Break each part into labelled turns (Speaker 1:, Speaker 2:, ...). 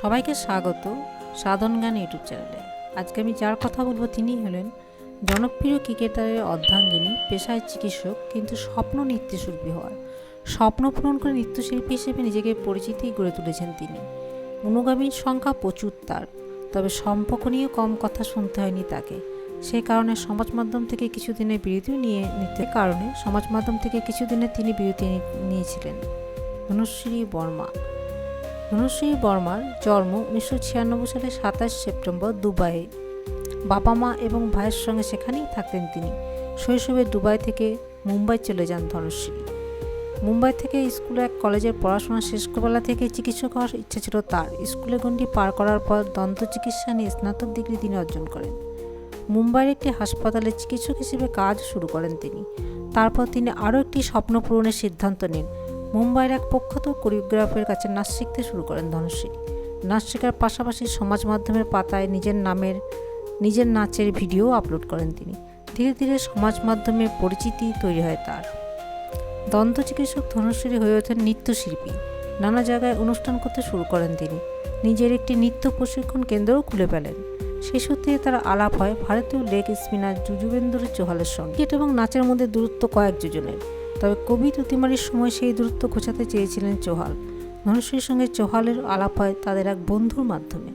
Speaker 1: সবাইকে স্বাগত সাধন গান ইউটিউব চ্যানেলে। আজকে আমি যার কথা বলব তিনি হলেন জনপ্রিয় ক্রিকেটারের অর্ধাঙ্গিনী, পেশায় চিকিৎসক, কিন্তু স্বপ্ন নৃত্যশিল্পী হওয়ার। স্বপ্ন পূরণ করে নৃত্যশিল্পী হিসেবে নিজেকে পরিচিতি গড়ে তুলেছেন তিনি। অনুগামীর সংখ্যা প্রচুর তার, তবে সম্পর্ক নিয়ে কম কথা শুনতে হয়নি তাকে। সে কারণে সমাজ মাধ্যম থেকে কিছুদিনের বিরতিও নিয়ে নিতে, কারণে সমাজ মাধ্যম থেকে কিছুদিনের তিনি বিরতি নিয়েছিলেন। ধনুশ্রী বর্মা ধনুশ্রী বর্মার জন্ম উনিশশো ছিয়ানব্বই সালে সাতাশ সেপ্টেম্বর দুবাইয়ে। বাবা মা এবং ভাইয়ের সঙ্গে সেখানেই থাকতেন তিনি। শৈশবে দুবাই থেকে মুম্বাই চলে যান ধনুশ্রী। মুম্বাই থেকে স্কুলে এক কলেজের পড়াশোনা শেষ বেলা থেকে চিকিৎসক হওয়ার ইচ্ছা ছিল তার। স্কুলে গণ্ডি পার করার পর দন্ত চিকিৎসা নিয়ে স্নাতক ডিগ্রি তিনি অর্জন করেন। মুম্বাইয়ের একটি হাসপাতালে চিকিৎসক হিসেবে কাজ শুরু করেন তিনি। তারপর তিনি আরও একটি স্বপ্ন পূরণের সিদ্ধান্ত নেন। মুম্বাইয়ের এক প্রখ্যাত কোরিওগ্রাফের কাছে নাচ শিখতে শুরু করেন ধনুশ্রী। নাচ শেখার পাশাপাশি সমাজ মাধ্যমের পাতায় নিজের নামের, নিজের নাচের ভিডিও আপলোড করেন তিনি। ধীরে ধীরে সমাজ মাধ্যমে পরিচিতি তৈরি হয় তার। দন্ত চিকিৎসক ধনুশ্রী হয়ে ওঠেন নৃত্যশিল্পী। নানা জায়গায় অনুষ্ঠান করতে শুরু করেন তিনি। নিজের একটি নৃত্য প্রশিক্ষণ কেন্দ্রও খুলে ফেলেন। সেই সূত্রে তার আলাপ হয় ভারতীয় লেগ স্পিনার যুজুবেন্দ্র চৌহালের সঙ্গে। এবং নাচের মধ্যে দূরত্ব কয়েক যোজনের। তবে কোভিড অতিমারির সময় সেই দূরত্ব ঘোচাতে চেয়েছিলেন চোহাল। ধনুশ্রীর সঙ্গে চোহালের আলাপ হয় তাদের এক বন্ধুর মাধ্যমে।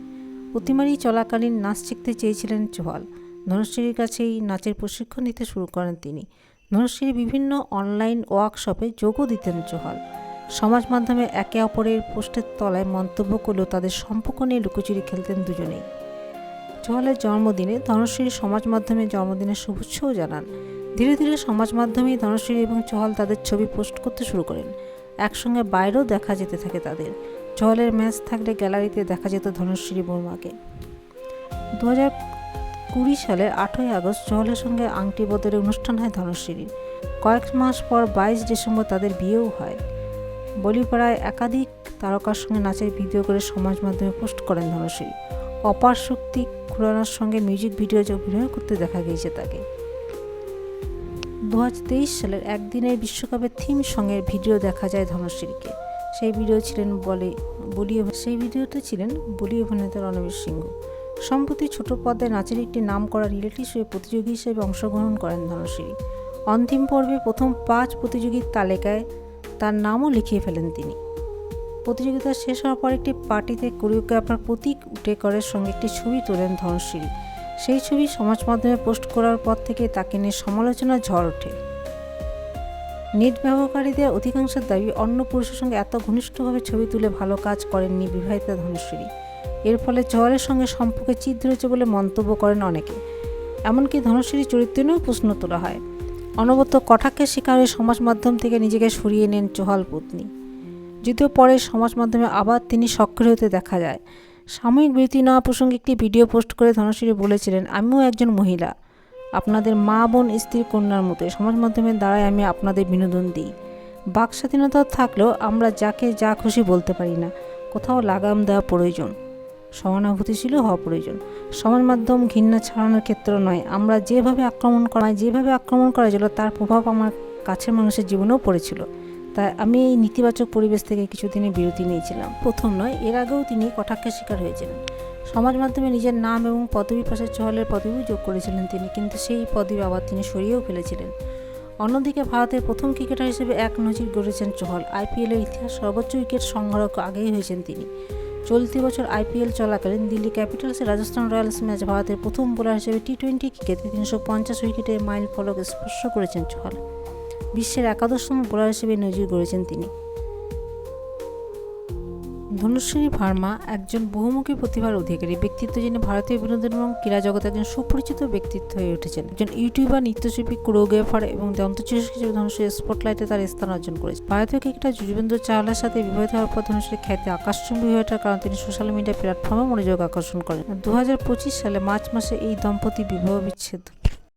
Speaker 1: অতিমারি চলাকালীন নাচ শিখতে চেয়েছিলেন চৌহাল। ধনুশ্রীর কাছেই নাচের প্রশিক্ষণ নিতে শুরু করেন তিনি। ধনুশ্রীর বিভিন্ন অনলাইন ওয়ার্কশপে যোগও দিতেন চোহাল। সমাজ মাধ্যমে একে অপরের পোস্টের তলায় মন্তব্য করলেও তাদের সম্পর্ক নিয়ে লুকোচুরি খেলতেন দুজনেই। চৌহালের জন্মদিনে ধনুশ্রীর সমাজ মাধ্যমে জন্মদিনের শুভেচ্ছাও জানান। ধীরে ধীরে সমাজ মাধ্যমেই ধনুশ্রী এবং চহল তাদের ছবি পোস্ট করতে শুরু করেন। একসঙ্গে বাইরেও দেখা যেতে থাকে তাদের। চহলের ম্যাচ থাকলে গ্যালারিতে দেখা যেত ধনুশ্রী বর্মাকে দু হাজার কুড়ি সালের আটই আগস্ট চহলের সঙ্গে আংটি বদলের অনুষ্ঠান হয় ধনুশ্রীর। কয়েক মাস পর বাইশ ডিসেম্বর তাদের বিয়েও হয়। বলিপাড়ায় একাধিক তারকার সঙ্গে নাচের ভিডিও করে সমাজ মাধ্যমে পোস্ট করেন ধনশ্রী। অপার শক্তি খুরানার সঙ্গে মিউজিক ভিডিওতে অভিনয় করতে দেখা গিয়েছে তাকে। দু হাজার তেইশ সালের একদিনের বিশ্বকাপের থিম সঙ্গে ভিডিও দেখা যায় ধনুশ্রীকে। সেই ভিডিও ছিলেন বলে, বলি সেই ভিডিওতে ছিলেন বলি অভিনেতা রণবীর সিংহ। সম্প্রতি ছোট পর্দায় নাচের একটি নাম করা রিয়েলিটি শোয়ে প্রতিযোগী হিসেবে অংশগ্রহণ করেন ধনুশ্রী। অন্তিম পর্বে প্রথম পাঁচ প্রতিযোগীর তালিকায় তার নামও লিখিয়ে ফেলেন তিনি। প্রতিযোগিতা শেষ হওয়ার পর একটি পার্টিতে কোরিওগ্রাফার প্রতীক উটেকরের সঙ্গে একটি ছবি তোলেন ধনুশ্রী। সেই ছবি সমাজ মাধ্যমে পোস্ট করার পর থেকে তাকে নিয়ে সমালোচনার ঝড় ওঠে। নেট ব্যবহারকারীদের অধিকাংশের দাবি অন্য পুরুষের সঙ্গে এত ঘনিষ্ঠভাবে ছবি তুলে ভালো কাজ করেননি বিবাহিতা ধনুশ্রী। এর ফলে জহরের সঙ্গে সম্পর্কে ছিদ্র হয়েছে বলে মন্তব্য করেন অনেকে। এমনকি ধনুশ্রীর চরিত্র নিয়েও প্রশ্ন তোলা হয়। অনবরত কটাক্ষের শিকার সমাজ মাধ্যম থেকে নিজেকে সরিয়ে নেন চোহাল পত্নী। যদিও পরে সমাজ মাধ্যমে আবার তিনি সক্রিয় হতে দেখা যায়। সাময়িক বিরতি নেওয়া প্রসঙ্গে একটি ভিডিও পোস্ট করে ধনশ্রী বলেছিলেন, আমিও একজন মহিলা। আপনাদের মা, বোন, স্ত্রী, কন্যার মতো সমাজ মাধ্যমের দ্বারাই আমি আপনাদের বিনোদন দিই। বাক স্বাধীনতা থাকলেও আমরা যাকে যা খুশি বলতে পারি না। কোথাও লাগাম দেওয়া প্রয়োজন। সহানুভূতিশীলও হওয়া প্রয়োজন। সমাজ মাধ্যম ঘৃণা ছড়ানোর ক্ষেত্র নয়। আমরা যেভাবে আক্রমণ করা, যেভাবে আক্রমণ করা যেল তার প্রভাব আমার কাছের মানুষের জীবনেও পড়েছিল। তাই আমি এই নেতিবাচক পরিবেশ থেকে কিছুদিনের বিরতি নিয়েছিলাম। প্রথম নয়, এর আগেও তিনি কটাক্ষের শিকার হয়েছিলেন। সমাজ মাধ্যমে নিজের নাম এবং পদবী পাশে চহলের পদবী যোগ করেছিলেন তিনি, কিন্তু সেই পদবী আবার তিনি সরিয়েও ফেলেছিলেন। অন্যদিকে ভারতের প্রথম ক্রিকেটার হিসেবে এক নজির গড়েছেন চহল। আইপিএলের ইতিহাস সর্বোচ্চ উইকেট সংগ্রহ আগেই হয়েছেন তিনি। চলতি বছর আইপিএল চলাকালীন দিল্লি ক্যাপিটালসে রাজস্থান রয়্যালস ম্যাচ ভারতের প্রথম বোলার হিসেবে টি টোয়েন্টি ক্রিকেটে তিনশো পঞ্চাশ উইকেটে মাইল ফলক স্পর্শ করেছেন চহল। বিশ্বের একাদশতম বোলার হিসেবে নজির গড়েছেন তিনি। ধনুশ্রী ভার্মা একজন বহুমুখী প্রতিভার অধিকারী, ব্যক্তিত্ব যিনি ভারতীয় বিনোদন এবং ক্রীড়া জগতে একজন সুপরিচিত ব্যক্তিত্ব হয়ে উঠেছেন। একজন ইউটিউবার, নৃত্যশিল্পী, কোরিওগ্রাফার এবং দন্তচিকিৎসক হিসেবে ধনুশ্রী স্পটলাইটে তার স্থান অর্জন করেছে ভারতীয় ক্রিকেটার যুজবেন্দ্র চাওলার সাথে বিবাহিত হওয়ার পর ধনুশ্রী খ্যাতি আকাশচুম্বী হয়ে ওঠার কারণে তিনি সোশ্যাল মিডিয়া প্ল্যাটফর্মে মনোযোগ আকর্ষণ করেন। দু হাজার পঁচিশ সালে মার্চ মাসে এই দম্পতি বিবাহ বিচ্ছেদ।